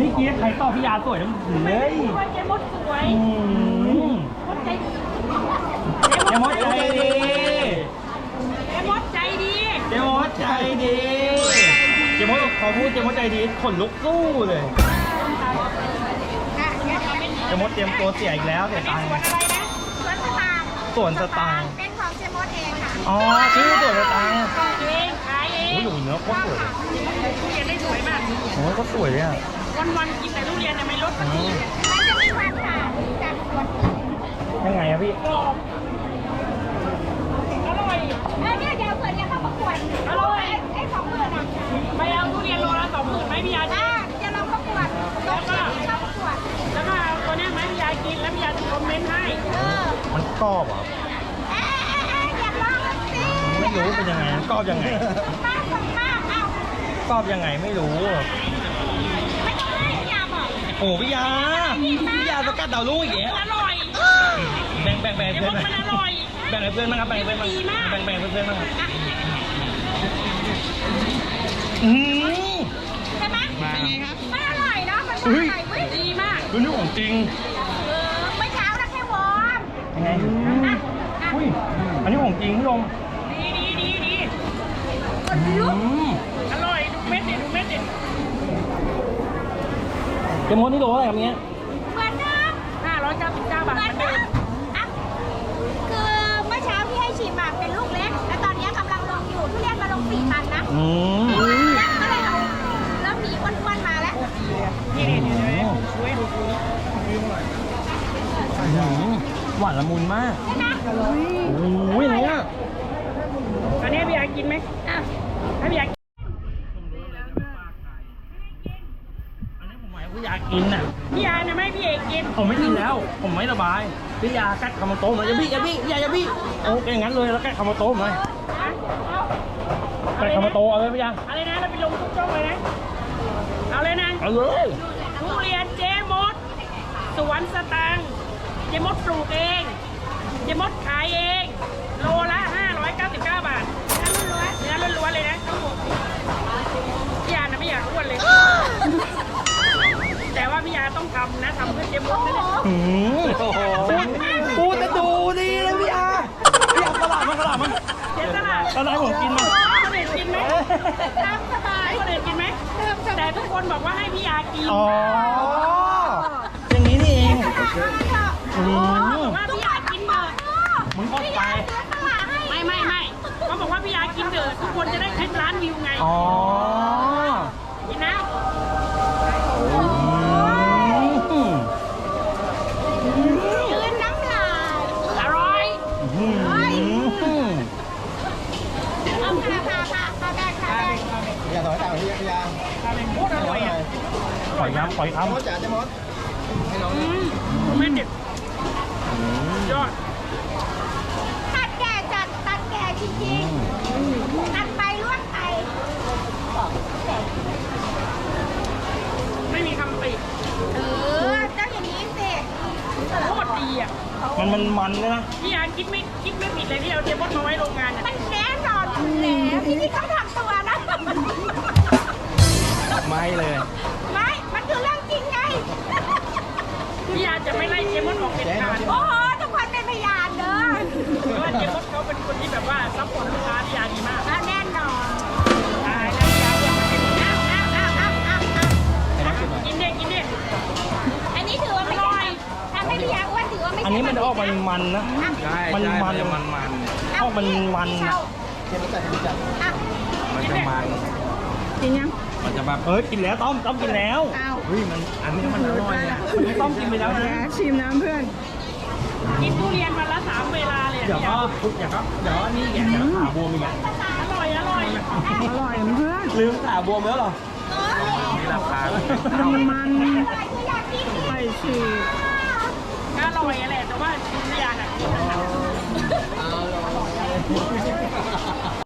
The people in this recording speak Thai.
นี่กี้ใครตอบพี่ยาสวยทั้งหืนเลยว่าเจมดสวยอืมมดใจดีเจมดใจดีเจมดใจดีเจมดใจดีเจมดขอพูดเจมดใจดีขนลุกสู้เลยอะเดี๋ยวเดี๋ยวเป็นเจมดเตรียมตัวเสียอีกแล้วเสียตังค์สวนอะไรนะสวนสตางค์สวนสตางค์เป็นของเจมดเองค่ะอ๋อชื่อสวนสตางค์เองขายเอโอ้งยหนูเนื้อโคตรสวยเลยทุเรียนได้สวยมากโอ้ยก็สวยเลยอะ วันวันๆกินแต่ทุเรียนเนี่ยไม่ลดสักอืทีมมันจะมีความขาวจากสวนยังไงอะพี่ กรอบอร่อย เออเนี่ยเดี๋ยวเผื่อจะเข้าประกวดอร่อยไอ้ไอ้สองหมื่นอะไปเอาทุเรียนโลละสองหมื่นไหมพี่ยาอ่าจะลองประกวดลงเข้าประกวด แล้วก็เอาตัวเนี้ยไหมพี่ยากินแล้วพี่ยาจะคอมเมนต์ให้ เออมันกรอบเหรอะเอ๊ะเอ๊ะเอ๊ะอยากลองแล้วสิไม่รู้เป็นยังไงมันกรอบยังไง ป้าส่งป้าเอา กรอบยังไงไม่รู้ ไม่ต้องให้อยาบอก โอ้พี่ยาพี่ยาสกัดดาวรุ่งอีกแล้วอร่อยแบ่งแบ่งแบ่งเจเพื่มอนดมันอร่อย แบ่งให้เพื่อนบ้างครับแบ่งให้เพื่อนบ้างดีมากแบ่งแบ่งให้เพื่อนบ้างครับอืมใช่ไหมมามันอร่อยเนาะมันออุ๊ยร่อยเว้ยดีมากคือนี่ของจริงเออเมื่อเช้านะแค่วอร์มยังไงอะอะอุ้ยอันนี้ของจริงพี่ลงดีดีดีดีอืมอร่อยดูเม็ดดิดูเม็ดดิ เจมส์นี่โลอะไรครับเนี้ยเหมือนเดิมห้าร้อยเก้าสิบเก้าบาทเหมืเหอมือนนเดิเดิมมอะคือเมื่อเช้าที่ให้ชิมอะเป็นลูกเล็ก และตอนนี้กำลังลงอยู่ทุเรียนมาลงสี่ตันนะอืมแล้วก็เลยเอาแล้วมีอ้วนๆมาแล้ว นี่นี่นี่นี่ช่วยดูดูอืมหวานละมุนมากใช่ไหม โอ้ยอะไรอ่ กกินน่ะพี่ยาเนี่ยไม่ให้พี่เอกกินผมไม่กินแล้ว ผมไม่สบายพี่ยากัดคามาโต้มาอย่าบี้อย่าบี้อย่าอย่าบี้โอ้ยงั้นเลยแล้วกัดคามาโต้มากัดคามาโต้เอาเลยพี่ยาอะไรนะเราไปลงทุกช่องเลยนะ เอาเลยนะเอาเลยทุเรียนเจมด สวนสตังค์เจมดปลูกเองเจมดขายเอง โลละ 599 บาทเนื้อล้วนๆเลยนะทั้งหมดพี่ยานะไม่อยากอ้วนเลย นะทำเพื่อเจมดนะเนี่ยอืมพูดพูดจะดูดีเลยพี่ยาพี่ยาตลาดมันตลาดมันเสียสละตลาดผมกินมาคนอื่นกินไหมตามสบายให้คนอื่นกินไหมแต่ทุกคนบอกว่าให้พี่ยากินอ๋ออย่างนี้นี่เองตลาดให้เถอะอืมบอกว่าพี่ยากินเถอะมึงก็ไปเสียตลาดให้ไม่ไม่ไม่เขาบอกว่าพี่ยากินเถอะทุกคนจะได้คลิปร้านวิวไงอ๋อ ยต่างพี่พี่ยาโคตรอร่อยอะปล่อยน้ำปล่อยมดคำจ๋าจะมดให้น้องอืมคุณแม่เด็ดยอดตัดแก่จัดตัดแก่จริงๆตัดไปล่วงไปไม่มีคำติเออเจ้าอย่างนี้สิโคตรดีอะมันมันมันเลยนะพี่ยาคิดไม่คิดไม่ผิดเลยที่เอาเทปบอสมาไว้โรงงานอะมันแน่นอนอยู่แล้วพี่นี่ต้องท ไม่เลย ไม่ มันคือเรื่องจริงไง พี่ยาจะไม่ไล่เจมส์ออกเด็ดขาดโอ้โหทุกคนเป็นพยานเด้อเพราะว่าเจมส์เขาเป็นคนที่แบบว่าซัพพอร์ตลูกค้าพี่ยาดีมากแล้วแน่นอนตายแล้วพี่ยาอยากมาเป็นเอาเอาเอาเอาเอาเอากินเด็กกินเด็กอันนี้ถือว่าไม่ได้ทำให้พี่ยาอ้วนถือว่าไม่อันนี้มันจะออกมันมันนะ ใช่มันใช่มันจะมันมันออกมันมันนะเทียมจัดเทียมจัดอะมันจะมันกินยัง มันจะแบบเฮ้ยกินแล้วต้อมต้อมกินแล้วเอาเฮ้ยมันอันนี้มันอร่อยอะต้อมกินไปแล้วนะชิมน้ำเพื่อน กินทุเรียนวันละสามเวลาเลยอะเดี๋ยวพี่ก็ยาเดี๋ยวก็เดี๋ยวนี่แกเดี๋ยวขาบวมอีกอะอร่อยอร่อยอร่อยลืมขาบวมแล้วเหรอมีราคามันมันอะไรที่อยากกินไปฉีกอร่อยอะไรแต่ว่าทุเรียนอะ